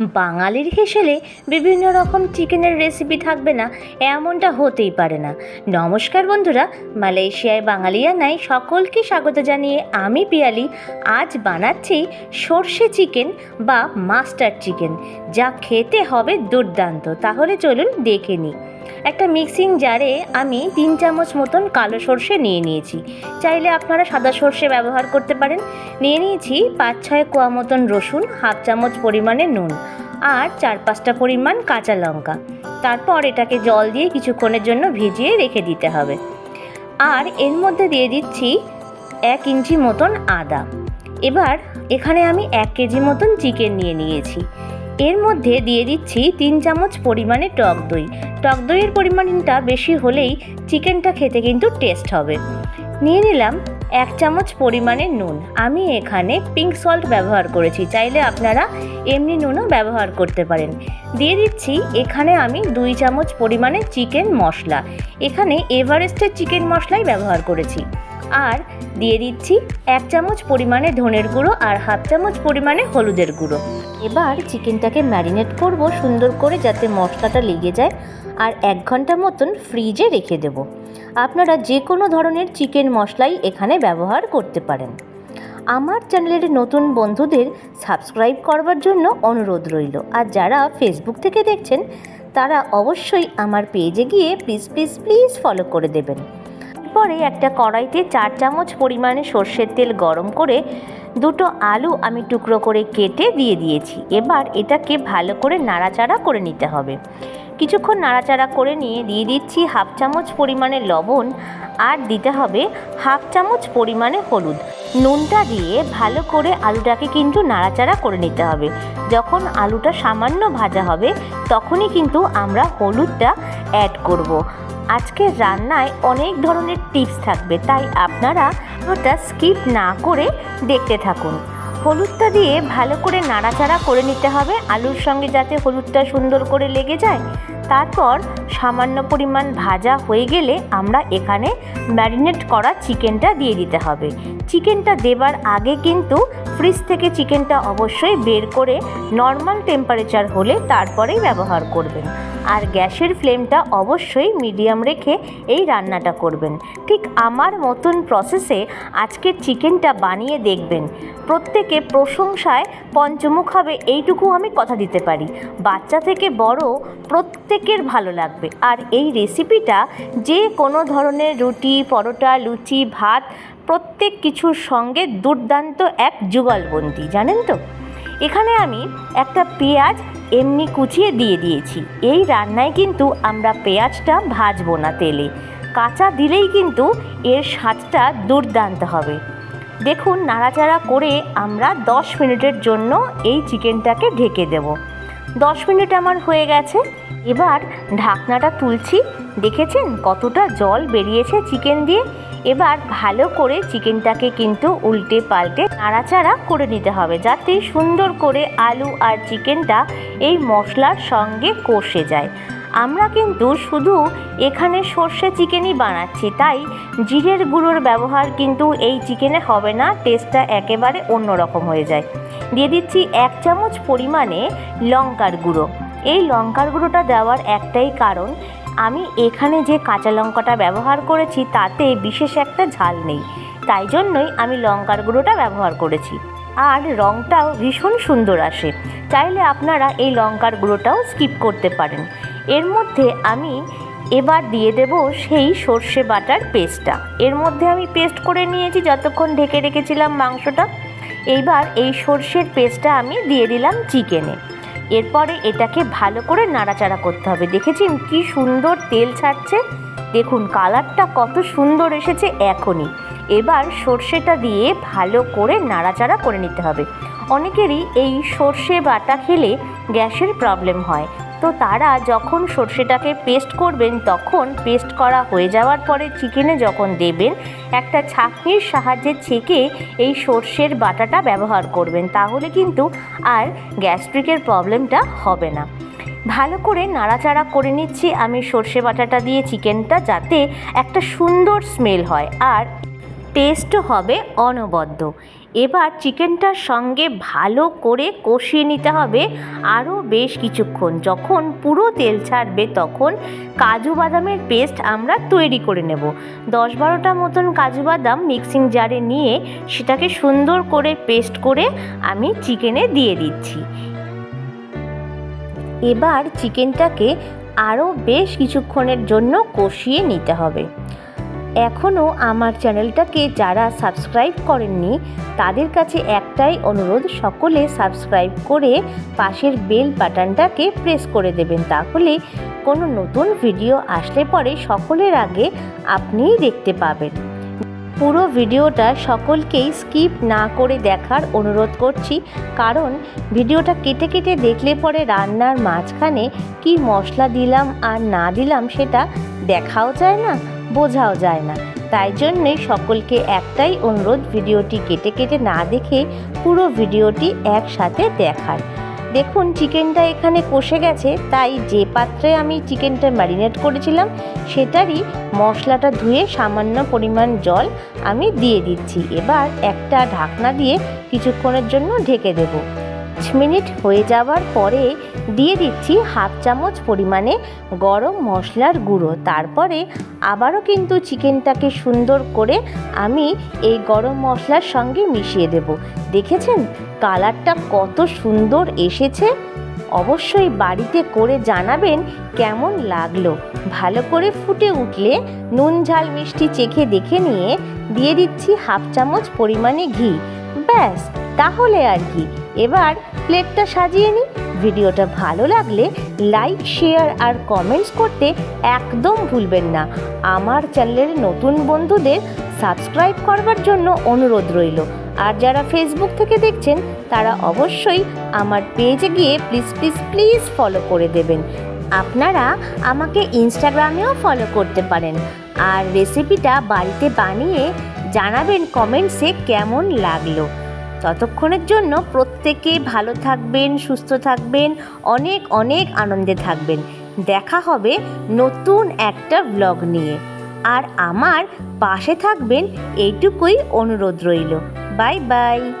বাঙালির হেসেলে বিভিন্ন রকম চিকেনের রেসিপি থাকবে না, এমনটা হতেই পারে না। নমস্কার বন্ধুরা, মালয়েশিয়ায় বাঙালিয়ানায় সকলকে স্বাগত জানিয়ে আমি পিয়ালি। আজ বানাচ্ছি সর্ষে চিকেন বা মাস্টার চিকেন, যা খেতে হবে দুর্দান্ত। তাহলে চলুন দেখে নিই। একটা মিক্সিং জারে আমি তিন চামচ মতন কালো সর্ষে নিয়ে নিয়েছি। চাইলে আপনারা সাদা সর্ষে ব্যবহার করতে পারেন। নিয়ে নিয়েছি পাঁচ ছয় কোয়া মতন রসুন, হাফ চামচ পরিমাণে নুন আর চার পাঁচটা পরিমাণ কাঁচা লঙ্কা। তারপর এটাকে জল দিয়ে কিছুক্ষণের জন্য ভিজিয়ে রেখে দিতে হবে। আর এর মধ্যে দিয়ে দিচ্ছি এক ইঞ্চি মতন আদা। এবার এখানে আমি এক কেজি মতন চিকেন নিয়ে নিয়েছি। এর মধ্যে দিয়ে দিচ্ছি তিন চামচ পরিমাণে টক দই। টক দইয়ের পরিমাণটা বেশি হলেই চিকেনটা খেতে কিন্তু টেস্ট হবে। নিয়ে নিলাম এক চামচ পরিমাণে নুন। আমি এখানে পিঙ্ক সল্ট ব্যবহার করেছি, চাইলে আপনারা এমনি নুনও ব্যবহার করতে পারেন। দিয়ে দিচ্ছি এখানে আমি দুই চামচ পরিমাণে চিকেন মশলা। এখানে এভারেস্টের চিকেন মশলাই ব্যবহার করেছি। আর দিয়ে দিচ্ছি এক চামচ পরিমাণে ধনের গুঁড়ো আর হাফ চামচ পরিমাণে হলুদের গুঁড়ো। এবার চিকেনটাকে ম্যারিনেট করব সুন্দর করে যাতে মশলাটা লেগে যায় আর এক ঘণ্টা মতন ফ্রিজে রেখে দেব। আপনারা যে কোনো ধরনের চিকেন মশলাই এখানে ব্যবহার করতে পারেন। আমার চ্যানেলের নতুন বন্ধুদের সাবস্ক্রাইব করবার জন্য অনুরোধ রইল। আর যারা ফেসবুক থেকে দেখছেন, তারা অবশ্যই আমার পেজে গিয়ে প্লিজ প্লিজ প্লিজ ফলো করে দেবেন। পরে একটা কড়াইতে চার চামচ পরিমাণে সর্ষের তেল গরম করে দুটো আলু আমি টুকরো করে কেটে দিয়ে দিয়েছি। এবার এটাকে ভালো করে নাড়াচাড়া করে নিতে হবে। কিছুক্ষণ নাড়াচাড়া করে নিয়ে দিয়ে দিচ্ছি হাফ চামচ পরিমাণে লবণ আর দিতে হবে হাফ চামচ পরিমাণে হলুদ। নুনটা দিয়ে ভালো করে আলুটাকে কিন্তু নাড়াচাড়া করে নিতে হবে। যখন আলুটা সামান্য ভাজা হবে, তখনই কিন্তু আমরা হলুদটা অ্যাড করব। আজকের রান্নায় অনেক ধরনের টিপস থাকবে, তাই আপনারা ওটা স্কিপ না করে দেখতে থাকুন। হলুদটা দিয়ে ভালো করে নাড়াচাড়া করে নিতে হবে। আলুর সঙ্গে যাতে হলুদটা সুন্দর করে লেগে যায় তারপর সামান্য পরিমাণ ভাজা হয়ে গেলে আমরা এখানে ম্যারিনেট করা চিকেনটা দিয়ে দিতে হবে। চিকেনটা দেবার আগে কিন্তু ফ্রিজ থেকে চিকেনটা অবশ্যই বের করে নর্মাল টেম্পারেচার হলে তারপরেই ব্যবহার করবেন। আর গ্যাসের ফ্লেমটা অবশ্যই মিডিয়াম রেখে এই রান্নাটা করবেন। ঠিক আমার মতন প্রসেসে আজকের চিকেনটা বানিয়ে দেখবেন। প্রত্যেকে প্রশংসায় পঞ্চমুখ হবে, এইটুকু আমি কথা দিতে পারি। বাচ্চা থেকে বড় প্রত্যেকের ভালো লাগবে। আর এই রেসিপিটা যে কোনো ধরনের রুটি, পরোটা, লুচি, ভাত, প্রত্যেক কিছুর সঙ্গে দুর্দান্ত এক যুগলবন্দি, জানেন তো? এখানে আমি একটা পেঁয়াজ এমনি কুচিয়ে দিয়ে দিয়েছি। এই রান্নায় কিন্তু আমরা পেঁয়াজটা ভাজবো না তেলে। কাঁচা দিলেই কিন্তু এর স্বাদটা দুর্দান্ত হবে। দেখুন, নাড়াচাড়া করে আমরা দশ মিনিটের জন্য এই চিকেনটাকে ঢেকে দেব। দশ মিনিট আমার হয়ে গেছে। এবার ঢাকনাটা তুলছি। দেখেছেন কতটা জল বেরিয়েছে চিকেন দিয়ে? এবার ভালো করে চিকেনটাকে কিন্তু উল্টে পাল্টে নাড়াচাড়া করে নিতে হবে যাতে সুন্দর করে আলু আর চিকেনটা এই মশলার সঙ্গে কষে যায়। আমরা কিন্তু শুধু এখানে সর্ষে চিকেনই বানাচ্ছি, তাই জিরের গুঁড়োর ব্যবহার কিন্তু এই চিকেনে হবে না, টেস্টটা একেবারে অন্যরকম হয়ে যায়। দিয়ে দিচ্ছি এক চামচ পরিমাণে লঙ্কার গুঁড়ো। এই লঙ্কার গুঁড়োটা দেওয়ার একটাই কারণ, আমি এখানে যে কাঁচা লঙ্কাটা ব্যবহার করেছি তাতে বিশেষ একটা ঝাল নেই। তাই জন্যই আমি লঙ্কার গুঁড়োটা ব্যবহার করেছি। আর রঙটাও ভীষণ সুন্দর আসে। চাইলে আপনারা এই লঙ্কার গুঁড়োটাও স্কিপ করতে পারেন। এর মধ্যে আমি এবার দিয়ে দেব সেই সর্ষে বাটার পেস্টটা। এর মধ্যে আমি পেস্ট করে নিয়েছি যতক্ষণ ঢেকে রেখেছিলাম মাংসটা। এইবার এই সর্ষের পেস্টটা আমি দিয়ে দিলাম চিকেনে। এরপরে এটাকে ভালো করে নাড়াচাড়া করতে হবে। দেখেছেন কি সুন্দর তেল ছাড়ছে? দেখুন, কালারটা কত সুন্দর এসেছে এখনই। এবার সর্ষেটা দিয়ে ভালো করে নাড়াচাড়া করে নিতে হবে। অনেকেরই এই সর্ষে বাটা খেলে গ্যাসের প্রবলেম হয়। তো তারা যখন সর্ষেটাকে পেস্ট করবেন, তখন পেস্ট করা হয়ে যাওয়ার পরে চিকেনে যখন দেবেন, একটা ছাঁকনির সাহায্যে ছেঁকে এই সর্ষের বাটাটা ব্যবহার করবেন। তাহলে কিন্তু আর গ্যাস্ট্রিকের প্রবলেমটা হবে না। ভালো করে নাড়াচাড়া করে নিচ্ছি আমি সর্ষে বাটাটা দিয়ে চিকেনটা যাতে একটা সুন্দর স্মেল হয়। আর টেস্টও হবে অনবদ্য। এবার চিকেনটার সঙ্গে ভালো করে কষিয়ে নিতে হবে আরও বেশ কিছুক্ষণ। যখন পুরো তেল ছাড়বে তখন কাজু বাদামের পেস্ট আমরা তৈরি করে নেব। দশ বারোটা মতন কাজু বাদাম মিক্সিং জারে নিয়ে সেটাকে সুন্দর করে পেস্ট করে আমি চিকেনে দিয়ে দিচ্ছি। এবার চিকেনটাকে আরও বেশ কিছুক্ষণের জন্য কষিয়ে নিতে হবে। এখনও আমার চ্যানেলটাকে যারা সাবস্ক্রাইব করেননি, তাদের কাছে একটাই অনুরোধ, সকলে সাবস্ক্রাইব করে পাশের বেল বাটনটাকে প্রেস করে দেবেন। তাহলে কোনো নতুন ভিডিও আসলে পরে সকলের আগে আপনিই দেখতে পাবেন। পুরো ভিডিওটা সকলকেই স্কিপ না করে দেখার অনুরোধ করছি, কারণ ভিডিওটা কেটে কেটে দেখলে পরে রান্নার মাঝখানে কি মশলা দিলাম আর না দিলাম সেটা দেখাও যায় না। বোঝাও যায় না। তাই জন্যে সকলকে একটাই অনুরোধ, ভিডিওটি কেটে কেটে না দেখে পুরো ভিডিওটি একসাথে দেখার। দেখুন, চিকেনটা এখানে কষে গেছে, তাই যে পাত্রে আমি চিকেনটা ম্যারিনেট করেছিলাম, সেটারই মশলাটা ধুয়ে সামান্য পরিমাণ জল আমি দিয়ে দিচ্ছি। এবার একটা ঢাকনা দিয়ে কিছুক্ষণের জন্য ঢেকে দেব। পাঁচ মিনিট হয়ে যাওয়ার পরে দিয়ে দিচ্ছি হাফ চামচ পরিমাণে গরম মশলার গুঁড়ো। তারপরে আবারও কিন্তু চিকেনটাকে সুন্দর করে আমি এই গরম মশলার সঙ্গে মিশিয়ে দেব। দেখেছেন? কালারটা কত সুন্দর এসেছে। অবশ্যই বাড়িতে করে জানাবেন কেমন লাগল। ভালো করে ফুটে উঠলে নুন, ঝাল, মিষ্টি চেখে দেখে নিয়ে দিয়ে দিচ্ছি হাফ চামচ পরিমাণে ঘি। ব্যাস, তাহলে আর কি। এবার প্লেটটা সাজিয়ে নিই। ভিডিওটা ভালো লাগলে লাইক, শেয়ার আর কমেন্টস করতে একদম ভুলবেন না। আমার চ্যানেলের নতুন বন্ধুদের সাবস্ক্রাইব করবার জন্য অনুরোধ রইল। আর যারা ফেসবুক থেকে দেখছেন, তারা অবশ্যই আমার পেজে গিয়ে প্লিজ প্লিজ প্লিজ ফলো করে দেবেন। আপনারা আমাকে ইনস্টাগ্রামেও ফলো করতে পারেন। আর রেসিপিটা বাড়িতে বানিয়ে জানাবেন কমেন্টসে কেমন লাগল। ততক্ষণের জন্য প্রত্যেকে ভালো থাকবেন, সুস্থ থাকবেন, অনেক অনেক আনন্দে থাকবেন। দেখা হবে নতুন একটা ব্লগ নিয়ে। আর আমার পাশে থাকবেন, এইটুকুই অনুরোধ রইল। Bye bye.